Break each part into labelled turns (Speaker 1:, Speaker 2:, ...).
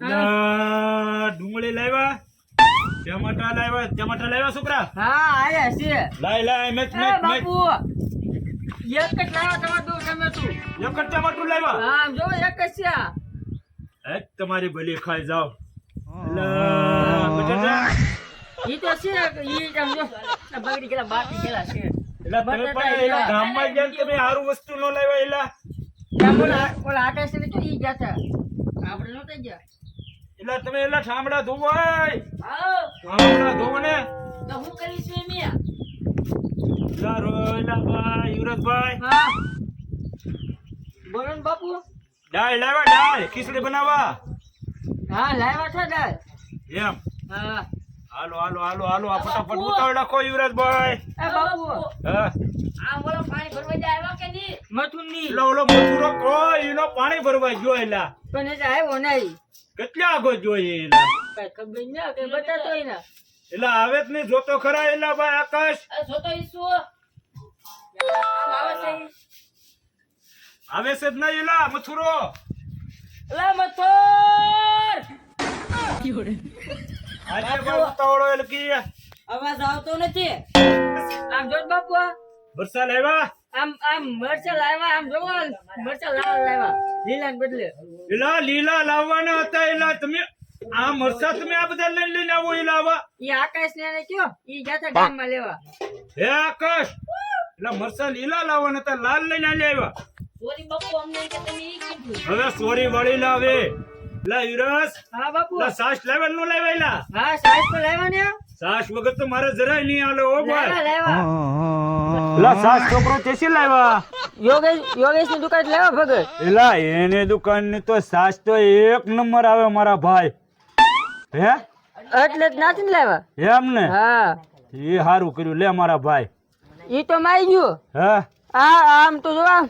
Speaker 1: ડુંગળી લાવ્યા? ટમાટા લાવ્યા? ટમાટા લાવ્યા છોકરા?
Speaker 2: હા આયા છે.
Speaker 1: લાય લાય મેચ મેચ
Speaker 2: બાપુ એક જ લાવો ટમાટું ટમેટું
Speaker 1: એક જ ટમાટું લાવ્યા?
Speaker 2: હા જો એક જ છે.
Speaker 1: એક તમારી ભલે ખાઈ જાવ બટાટા.
Speaker 2: ઈ તો છે ઈ આમ જો બગડી ગયેલા બાકી ગયેલા છે.
Speaker 1: એલા તમે પણ એલા
Speaker 2: એલા.
Speaker 1: ગામમાં ગયા તમે સારું વસ્તુ ન લાવ્યા એલા?
Speaker 2: ઓલા આકાશ ને તો ઈ ગયા આપણે નહોતા ગયા.
Speaker 1: એલા તમે એટલે ઠામડા
Speaker 2: ધોવો
Speaker 1: ઠામડા ધોવો ને
Speaker 2: હું કરીશ મેં
Speaker 1: એલા એલા ભાઈ યુવરાજભાઈ
Speaker 2: હા. બોલો બાપુ?
Speaker 1: દાળ લાવ્યા દાળ. ખીચડી બનાવવા
Speaker 2: હા લાવ્યા છે દાળ?
Speaker 1: એમ.
Speaker 2: હા.
Speaker 1: હાલો હાલો હાલો હાલો આ ફટાફટ ઉતાવળ રાખો યુવરાજભાઈ
Speaker 2: એ બાપુ.
Speaker 1: હા.
Speaker 2: આ બોલો પાણી ભરવા જાય કે નહીં? મથુનની
Speaker 1: એલા ઓલો મથુરો કોઈ એનો પાણી ભરવા ગયો એલા.
Speaker 2: પણ એ આવ્યો નહીં.
Speaker 1: કેટલા આગો જોઈએ
Speaker 2: કઈ ખબર ના કઈ બતાતો ના.
Speaker 1: એલા આવે જ નહીં જોતો ખરા એલા ભાઈ આકાશ?
Speaker 2: જોતો ઈસુ આવે છે
Speaker 1: જ નહીં એલા મથુરો?
Speaker 2: એલા મથુર!
Speaker 1: આજે ભાઈ ઉતાવળો એટલે કી
Speaker 2: અવાજ આવતો નથી. આમ જો બાપુ આ.
Speaker 1: વરસાદ લાવ્યા
Speaker 2: આમ આમ મરચા લાવ્યા આમ જોવો મરચા લાલ લાવ્યા. લીલા ને બદલે.
Speaker 1: લીલા લીલા લાવવાના હતા એલા તમે આ મરચા તમે આ બધા લઈને લઈને આવો એ આવા
Speaker 2: એ આકાશ ને એને કયો? ઈ ગામમાં લેવા.
Speaker 1: હે આકાશ? એટલે મરચા લીલા લાવવાના હતા લાલ લઈને આવ્યા.
Speaker 2: સોરી બાપુ અમને કે તમે એ કીધું.
Speaker 1: હવે સોરી વળી લાવે. લા યુરસ
Speaker 2: હા બાપુ.
Speaker 1: લા સાસ લેવલ નો લેવાયલા
Speaker 2: હા સાસ તો લેવાને
Speaker 1: સાસ વગર તો મારે જરાય નહીં આલે ઓ
Speaker 2: લાવ્યા લાવ્યા.
Speaker 1: લા સાસ છોકરો તેસી લાવ્યા?
Speaker 2: યોગેશ યોગેશની દુકાન લેવા ભગત?
Speaker 1: એલા એને દુકાનની તો સાસ તો એક નંબર આવે મારા ભાઈ. હે?
Speaker 2: એટલે જ નાથી લાવ્યા?
Speaker 1: એમ ને?
Speaker 2: હા.
Speaker 1: એ સારું કર્યું લે મારા ભાઈ.
Speaker 2: ઈ તો માઈ ગયો.
Speaker 1: હે?
Speaker 2: આ આમ તો જોવા.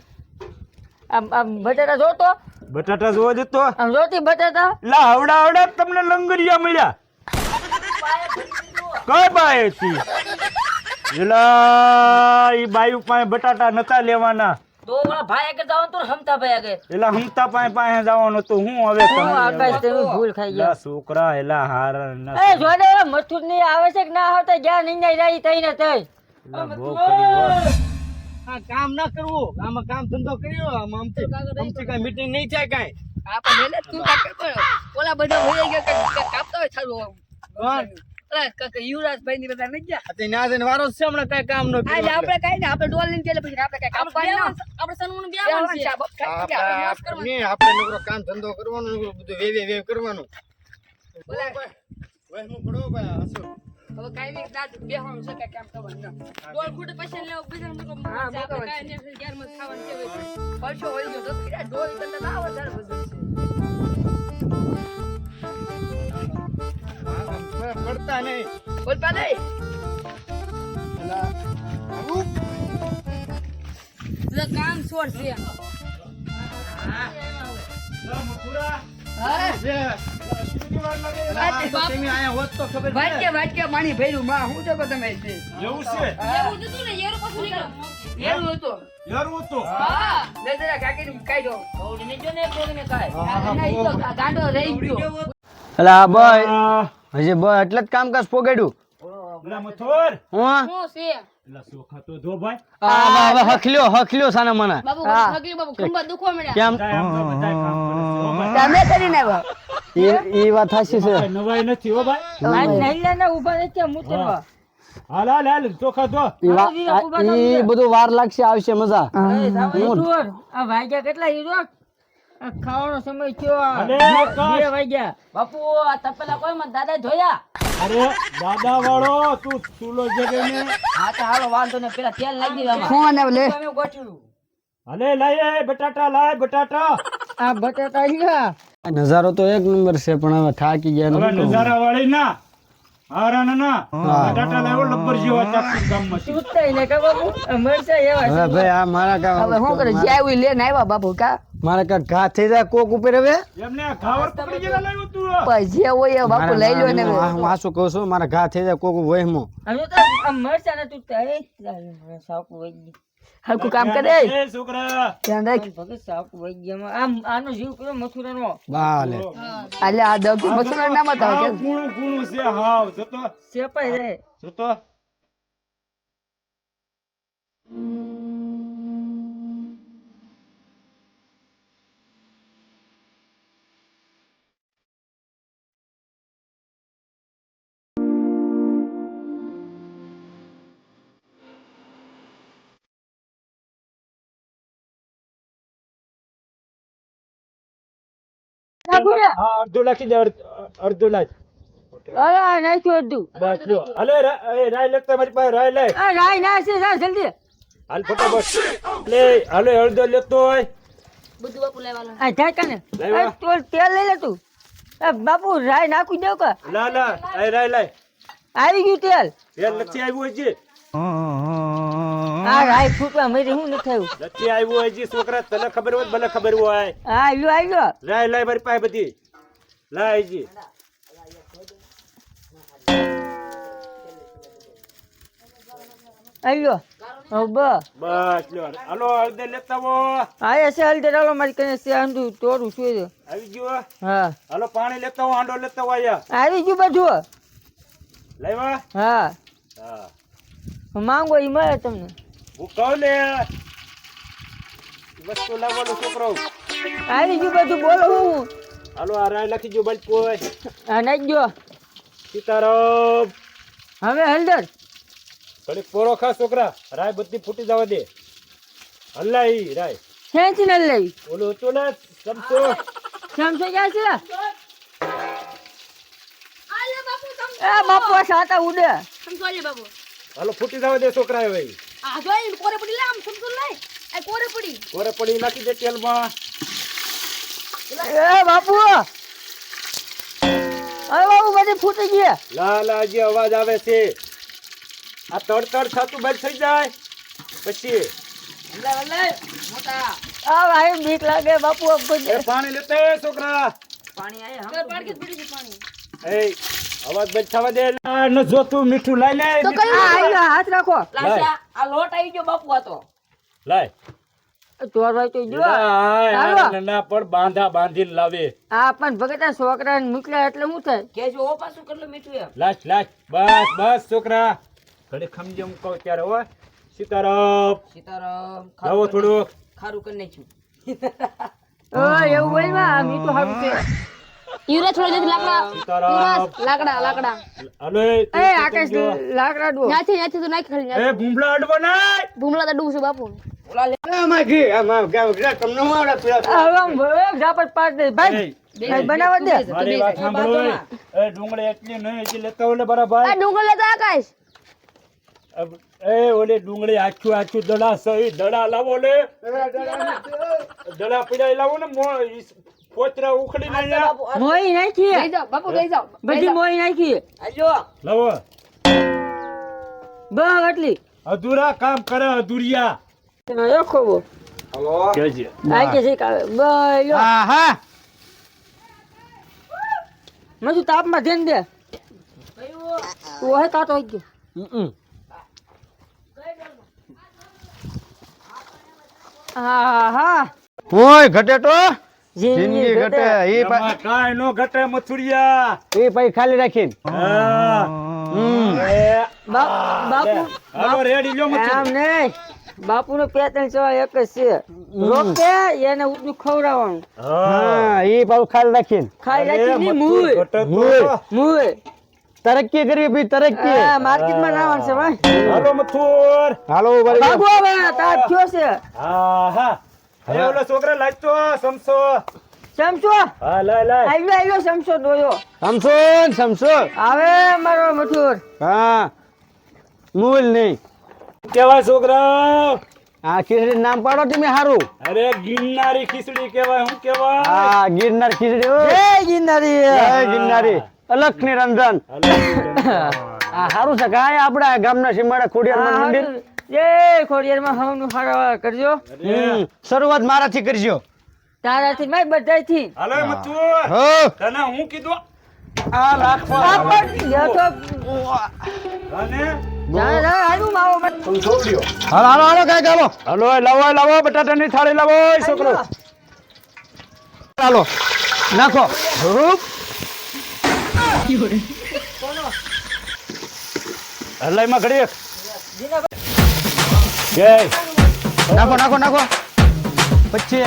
Speaker 2: આમ બટાટા જોતો?
Speaker 1: બટાટા જોવા જતો?
Speaker 2: આમ જોતી બટાટા?
Speaker 1: લા હવડા હવડા તમને લંગરિયા મળ્યા. કઈ ભાઈ હતી એલા ઈ બાયુ પાસે બટાટા નતા લેવાના.
Speaker 2: તો ઓલા ભાઈ આગળ જવાનું તો હમતા ભાઈ આગળ.
Speaker 1: એલા હમતા પાસે પાસે જવાનું તો હું હવે
Speaker 2: હું આકાશ તમે ભૂલ ખાઈ ગયા?
Speaker 1: છોકરા એલા હારા ન
Speaker 2: એ જોડે મથુરની આવે છે કે ના આવતા જ્યાં નિંદાઈ રહી થઈ ને થઈ
Speaker 1: બહુ કરી
Speaker 3: આ કામ ના કરવું. આમાં કામ ધંધો કર્યો. આમાં આમથી કાંઈ નહીં થાય કાંઈ.
Speaker 4: આપણે એને તું કાંઈ કરતો ઓલા બધા વહી ગયા કાપતા હોય થાળું. યુવરાજભાઈ ની બધા ગયા?
Speaker 3: તે ના જઈને વારો છે હમણાં કઈ કામ નો
Speaker 4: આજે આપણે કઈ ને આપણે ડોલ લઈને ચાલે પછી આપણે કાંઈ
Speaker 5: સનમુનું
Speaker 4: છે,
Speaker 3: નકરો કામ ધંધો કરવાનો નકરો બધું વેવે વેવ કરવાનું. પડો ભાઈ હાસો.
Speaker 4: હવે કાંઈ નહીં, ના બેહવાનું છે, કાંઈ કામ કરવાનું
Speaker 5: ડોલ ફૂટ પછી લેવો બીજા લોકો
Speaker 4: હા,
Speaker 5: આપણે
Speaker 4: બરાબર
Speaker 5: નહીં, ગ્યારમાં જ ખાવાનું છે
Speaker 4: વળી તો ડોલ બધું છે.
Speaker 3: તો નહીં.
Speaker 4: આયા
Speaker 5: હોત કામ છોડ છે.
Speaker 4: વાટકે વાટકે પાણી ભર્યું. માં હું તો તમે
Speaker 1: એવું છે?
Speaker 5: એવું હતું ને એરું પાછું નીકળ્યું.
Speaker 4: એવું હતું.
Speaker 1: યારું હતું?
Speaker 4: હા. લે જરા કાકી કાઢો.
Speaker 2: ને જો ને કોઈને કાંઈ.
Speaker 4: ના, ઈ તો ગાંડો રહી ગયો.
Speaker 3: આ, હજી બોય એટલે જ કામકાજ પોગાડ્યું.
Speaker 1: એલા મથુર.
Speaker 3: હું?
Speaker 5: શું છે?
Speaker 1: એલા સોખા તો જો ભાઈ.
Speaker 3: આ હવે હખલ્યો હખલ્યો સાના મને.
Speaker 5: બાબુ
Speaker 4: હા.
Speaker 5: બાબુ ખંભા દુખવા મળ્યા
Speaker 3: કેમ?
Speaker 1: બધાય આમ તો બધાય કામ કરે છે, હો ભાઈ.
Speaker 4: તમે કરીને આવ્યા
Speaker 3: એ એ વાત સાચી છે.
Speaker 1: નવાઈ નથી હો ભાઈ.
Speaker 2: આજ નહિલા ને ઊભા નથી મૂતરવા
Speaker 1: હાલ હાલ હાલ ચોખા ધો.
Speaker 3: ઈ વા- આ- ઈ બધું વાર લાગશે આવશે મજા.
Speaker 2: એ સાવલી ચોર. આ વાગ્યા કેટલા ઈ જો આ ખાવાનો સમય થયો બે. વાગ્યા. બાપુ આ તપેલા કોઈ માં દાદા જોયા
Speaker 1: અરે દાદા વાળો તું ચૂલો જગે ને.
Speaker 2: હા તો હાલો વાંધો ને પેલા તેલ લાગી દેવા
Speaker 4: ફોન આવે લે.
Speaker 1: અલે લાય બટાટા લાય બટાટા.
Speaker 2: આ બટાટા અહીંયા
Speaker 3: નજારો તો એક નંબર છે પણ હવે થાકી ગયા
Speaker 1: હવે નજારા વાળી ના હારા ના. ના બટાટા લાવ્યો લબ્બર જેવા ચાકુ ગામમાં થી.
Speaker 2: ને કે બાપુ? આ એવા
Speaker 3: હવે ભાઈ આ મારા કામ
Speaker 4: હવે શું કરે? જે આવ્યું ઈ આવ્યા બાપુ કા?
Speaker 3: મારા કા ઘા થઈ જાય કોક ઉપર હવે?
Speaker 1: એમને ઘાવર પકડી ગયેલા લાવ્યો તું
Speaker 4: પણ હોય બાપુ લઈ લો ને.
Speaker 3: હું કહું છું? મારા ઘા થઈ જાય કોક વહેમો
Speaker 2: હવે તો આ મરચા ને તું તઈ સાકુ વહી ગયું. કામ કરે?
Speaker 1: એ છોકરા.
Speaker 2: ધ્યાન રાખ. ભગત સાપ વૈદ્યમાં આમ આનો જીવ પેલો મથુરાનો?
Speaker 6: બાલે.
Speaker 2: એટલે આ દગી મથુરા નામ
Speaker 1: હાવ કૂણું કૂણું છે. હાવ. જોતો?
Speaker 2: સેપાઈ રહે.
Speaker 1: જોતો? હા અડધું લાખી દે અડધું લાખ.
Speaker 2: અરે
Speaker 1: બસ લ્યો અલે એ રાય લેતા મારી પાસે રાય
Speaker 2: આ રાય ના છે જા જલ્દી.
Speaker 1: હાલ ફટાફટ. લે હાલે અડધો લેતો હોય.
Speaker 5: બધું બાપુ લેવાનું
Speaker 2: આ જાય કાને
Speaker 1: લાવ્યા.
Speaker 2: તો તેલ લઈ લે તું. એ બાપુ રાય નાખી દેવ કા.
Speaker 1: લા લા આ રાય લાય
Speaker 2: આવી ગયું તેલ.
Speaker 1: તેલ નથી આવ્યું હજી.
Speaker 2: આ રાય ફૂટવા મરી હું નથી થયું
Speaker 1: નથી આવ્યો હજી છોકરા તને ખબર હોય ભલે ખબર હોય.
Speaker 2: આ આવ્યો આવ્યો.
Speaker 1: લાય લાય મારી પાસે બધી. લાય હજી
Speaker 2: આવ્યો.
Speaker 1: બસ લ્યો હાલો લેતા આવો.
Speaker 2: આયા છે હલદે ડાલો મારી કને છે આંધુ તોડું છું
Speaker 1: આવી ગયો
Speaker 2: હા.
Speaker 1: હાલો પાણી લેતા આવો હાંડો લેતા આવો આયા
Speaker 2: આવી ગયું બધું.
Speaker 1: લાવ્યા
Speaker 2: હા.
Speaker 1: હા.
Speaker 2: માંગો ઈ મળે તમને.
Speaker 1: હું કહું ને વસ્તુ લાવવાનો છોકરો.
Speaker 2: આવી ગયું બધું બોલો હું
Speaker 1: હાલો આ રાય લખી જો કોઈ.
Speaker 2: આ નાખી દો
Speaker 1: સીતારામ.
Speaker 2: હવે હલદર.
Speaker 1: ઘડીક પોરો ખા છોકરા. રાય બધી ફૂટી જવા દે. હલ્લાઈ રાય.
Speaker 2: ક્યાંથી ન લેવી
Speaker 1: ઓલું હતું ને સમજો
Speaker 2: સમસો ક્યાં છે?
Speaker 5: આલે બાપુ તમ
Speaker 2: એ બાપુ સાતા ઉડે.
Speaker 5: સમજો લે બાપુ.
Speaker 1: હાલો ફૂટી જવા દે છોકરા હવે
Speaker 5: આ જોઈ કોરે પડી લે આમ સમજો લે આ કોરે પડી.
Speaker 1: નાખી દે તેલમાં.
Speaker 2: એ બાપુ! અરે બાપુ બધી ફૂટી ગઈ
Speaker 1: લા લા જે અવાજ આવે છે. આ તડ તડ થતું બંધ થઈ જાય. પછી.
Speaker 2: આ ભાઈ બીક લાગે બાપુ
Speaker 1: એ પાણી લેતા આવ છોકરા.
Speaker 5: પડી પાણી.
Speaker 1: એ અવાજ બંધ થવા દે. લા, ન જોતું મીઠું લાઈ લે
Speaker 5: તો કઈ
Speaker 2: આ હાથ રાખો.
Speaker 4: આ લોટ આવી ગયો બાપુ આ
Speaker 1: લાય.
Speaker 2: ચોરવાય તો જો
Speaker 1: ના,
Speaker 2: ચાલો.
Speaker 1: ના, ના પણ બાંધા બાંધીને લાવે.
Speaker 2: આ પણ ભગત આ છોકરાને મોકલ્યા એટલે હું થાય?
Speaker 4: કે જો પાછું કેટલું મીઠું લાસ્ટ
Speaker 1: લાશ બસ બસ છોકરા. ઘડી ખમજે હું કહું ત્યારે હો. સીતારામ.
Speaker 4: સીતારામ
Speaker 1: ખાવો થોડું
Speaker 4: ખારું કરી નાખ્યું.
Speaker 2: ઓય એવું હોય મીઠું સારું છે.
Speaker 5: યુરા થોડા જલ્દી લાકડા
Speaker 1: સીતારામ.
Speaker 5: લાકડા લાકડા.
Speaker 1: અલે એ તું
Speaker 2: એ
Speaker 1: શું
Speaker 2: આકાશ લાકડા ડો
Speaker 5: ત્યાંથી ત્યાંથી તો નાખી ખાલી
Speaker 1: એ ભૂમલા અડવો નાય!
Speaker 5: ભૂમલા તો છે બાપુ.
Speaker 2: હવે આમ ભલે પાડ દે. ભાઈ ભાઈ બનાવવા દે.
Speaker 1: મારી વાત સાંભળો એ. એ ડુંગળી એટલી નહીં એટલી લેતા ઓલે બરાબર
Speaker 5: આ ડુંગર લેતા આકાશ.
Speaker 1: એ ઓલે ડુંગળી આછું આછું દડા સહી દડા લાવો લે. દડા પીડા લાવો ને પોતરા ઉખડી ના
Speaker 2: મોઈ નાખી.
Speaker 5: લઈ જાઓ બાપુ લઈ જાઓ
Speaker 2: બધી મોઈ નાખી.
Speaker 4: આજો.
Speaker 1: લાવો.
Speaker 2: બા આટલી.
Speaker 1: અધૂરા કામ કરે અધૂરિયા.
Speaker 2: તમે રાખો બો
Speaker 1: કેજે.
Speaker 2: આઈ કે છે કાવે બસ લ્યો
Speaker 6: હા હા.
Speaker 2: મજુ તાપમાં ધ્યાન દે. તું હે કાતો આવી ગયો.
Speaker 6: હમ.
Speaker 2: હા હા
Speaker 6: ઓય ઘટે તો
Speaker 2: જિંદગી
Speaker 6: ઘટે. એ પા-
Speaker 1: નો ઘટે મથુરિયા.
Speaker 6: એ પછી ખાલી રાખીને.
Speaker 1: હા.
Speaker 2: બાપુ
Speaker 1: હાલો રેડી લ્યો
Speaker 2: આમ
Speaker 1: મથુરિયા
Speaker 2: નહીં. બાપુ નો પેટર્ન સવા એક જ છે. રોકે એને ઉઠનું ખવડાવવાનું.
Speaker 1: હા.
Speaker 6: એ ઈ ખાલી રાખીને.
Speaker 2: ખાલી
Speaker 1: અરે,
Speaker 2: રાખી ની
Speaker 1: મથુર
Speaker 2: મુય
Speaker 6: મુય.
Speaker 2: મુય
Speaker 6: તરક્કી કરવી ભાઈ તરક્કી.
Speaker 2: આ માર્કેટમાં જવાનું છે ભાઈ.
Speaker 1: હાલો મથુર.
Speaker 6: હાલો
Speaker 2: ભાગો હવે તાપ થયો છે.
Speaker 1: હા હા. અરે ઓલો છોકરા લાગતો સમસો
Speaker 2: સમસો
Speaker 1: હા લાય લાય.
Speaker 2: આવ્યો આવ્યો સમસો દોયો
Speaker 6: સમસો સમસો
Speaker 2: આવે મારો મથુર.
Speaker 6: હા. મૂલ નહીં.
Speaker 1: કેવા છોકરા?
Speaker 6: આ ખીચડી નામ પાડો તમે હારું.
Speaker 1: અરે ગિરનારી ખીચડી કેવાય હું કેવાય
Speaker 6: હા ગિરનાર ખીચડી હો.
Speaker 2: જય ગિરનારી.
Speaker 6: જય ગિરનારી. અલખ નિરંજન. આ હારું છે કાંઈ આપડા ગામના સીમાડા ખોડિયાર મંદિર?
Speaker 2: જય ખોડિયારમાં હવનું હારા કરજો.
Speaker 6: શરૂઆત મારાથી કરજો.
Speaker 2: તારાથી માય બધાથી
Speaker 1: હાલો મથુર
Speaker 6: હો.
Speaker 1: તને હું કીધું? આ લાખમાં
Speaker 2: પાપડ યો તો
Speaker 1: અને?
Speaker 2: મત.
Speaker 6: હાલો નાખો.
Speaker 1: રૂપ હલાઈમાં ઘડી. જય
Speaker 6: નાખો નાખો નાખો પછી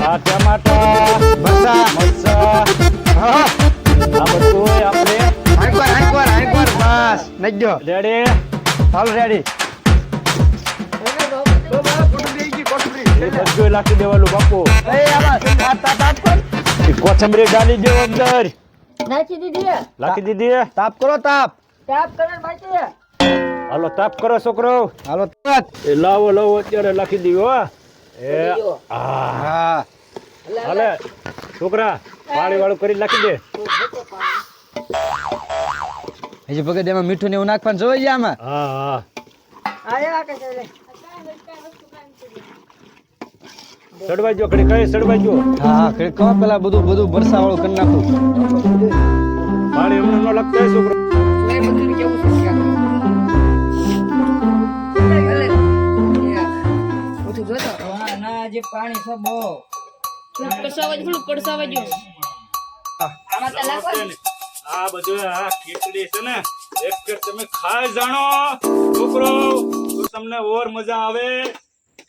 Speaker 1: આ ટમાટા
Speaker 6: મરચા
Speaker 1: મરચા
Speaker 6: હા
Speaker 1: આ બધું આપણે
Speaker 6: એકવાર એકવાર એકવાર બસ નાખજો
Speaker 1: રેડી
Speaker 6: હાલ રેડી
Speaker 1: એ બધું નાખી દેવાનું બાપુ
Speaker 6: એ આમાં તાપ તાપ તાપ કર
Speaker 1: એ કોથમરી ડાલી દેવો અંદર
Speaker 2: નાખી દીધી
Speaker 1: નાખી દીધી
Speaker 6: તાપ કરો તાપ.
Speaker 2: તાપ કરે બાકી
Speaker 1: હાલો તાપ કરો છોકરો.
Speaker 6: હાલો તાપ.
Speaker 1: એ લાવો લાવો અત્યારે નાખી દીધો હો. એ
Speaker 6: હા.
Speaker 1: હાલે છોકરા પાણી વાળું કરી નાખી દે.
Speaker 6: હજી ભગત એમાં મીઠું ને એવું નાખવાનું જોઈ જાય આમાં?
Speaker 1: હા હા.
Speaker 2: આયા કે.
Speaker 1: સડવાઈ જો ઘડી કઈ સડવાઈ જો
Speaker 6: હા હા ઘડીક પેલા બધું બધું વરસા વાળું કરી નાખું.
Speaker 1: પાણી એમને ન લાગતું હોય છોકરો.
Speaker 3: જે પાણી છે? બહુ
Speaker 5: કડસાવા થોડું કડસાવા જો
Speaker 4: આમાં તો લાગવાનું
Speaker 1: આ બધું આ ખીચડી છે ને એક તમે ખાઈ જાણો. છોકરો તમને ઓર મજા આવે.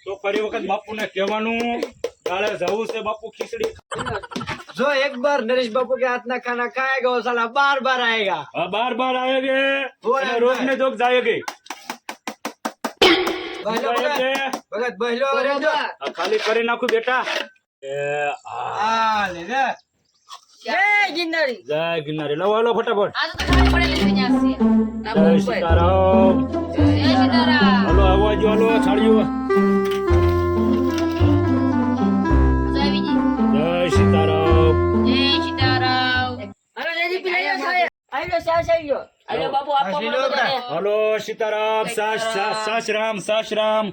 Speaker 1: તો ફરી વખત બાપુને કહેવાનું કાલે જવું છે બાપુ ખીચડી.
Speaker 3: જો એક બાર નરેશ બાપુ કે હાથ ના ખાના ખાએગા વો સાલા બાર બાર
Speaker 1: આયેગા બાર બાર આયેગે રોજ ને જોગ જાયેગે ખાલી કરી નાખું બેટા.
Speaker 2: જય ગિરનારી.
Speaker 1: લવ લો ફટાફટ. જય સીતારામ. હલો આવજો હલો છાડ્યું
Speaker 2: સાહેબ આઈલો આવી ગયો
Speaker 5: અરે બાપુ આપવા
Speaker 3: હસી
Speaker 5: પડે
Speaker 3: લો
Speaker 5: બધાને.
Speaker 1: હાલો સીતારામ સાસ સાસ સાસરામ સાસરામ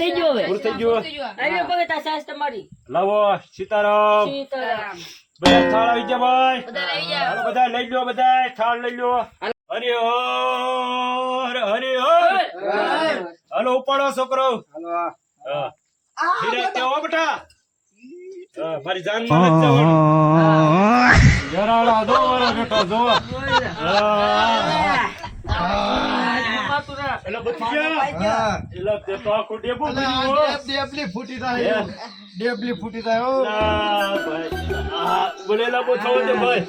Speaker 2: થઈ ગયો હવે.
Speaker 1: પૂરું થઈ ગયું.
Speaker 2: આઈલો ભગત સાસ તમારી.
Speaker 1: લાવો સીતારામ.
Speaker 2: સીતારામ.
Speaker 1: બધા થાળ આવી ગયા ભાઈ.
Speaker 5: બધા આવી જાઓ.
Speaker 1: બધા લઈ લો બધા થાળ લઈ લો હરે હર હરી હર. હલો ઉપાડો છોકરો. હા. ધીરે તે હો બેટા. હા, મારી નથી જરાડા દો જો ભાઈ. આ બોલેલા બહુ થવો દે ભાઈ.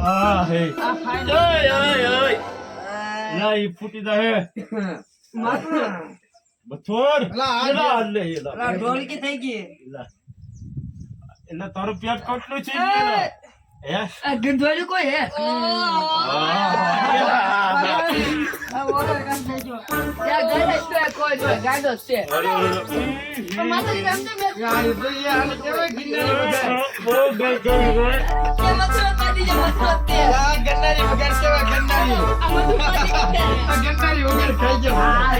Speaker 1: આ હે. ઓય, ઓય, ઓય. ના, ઈ ફૂટી જાય હે. બથોર. લે, એલા.
Speaker 3: ઢોલકી થઈ ગઈ.
Speaker 1: એલા, તારું પેટ કેટલું છે
Speaker 4: કોઈ હે
Speaker 3: ગન્નારી વગર ખાઈ ગયો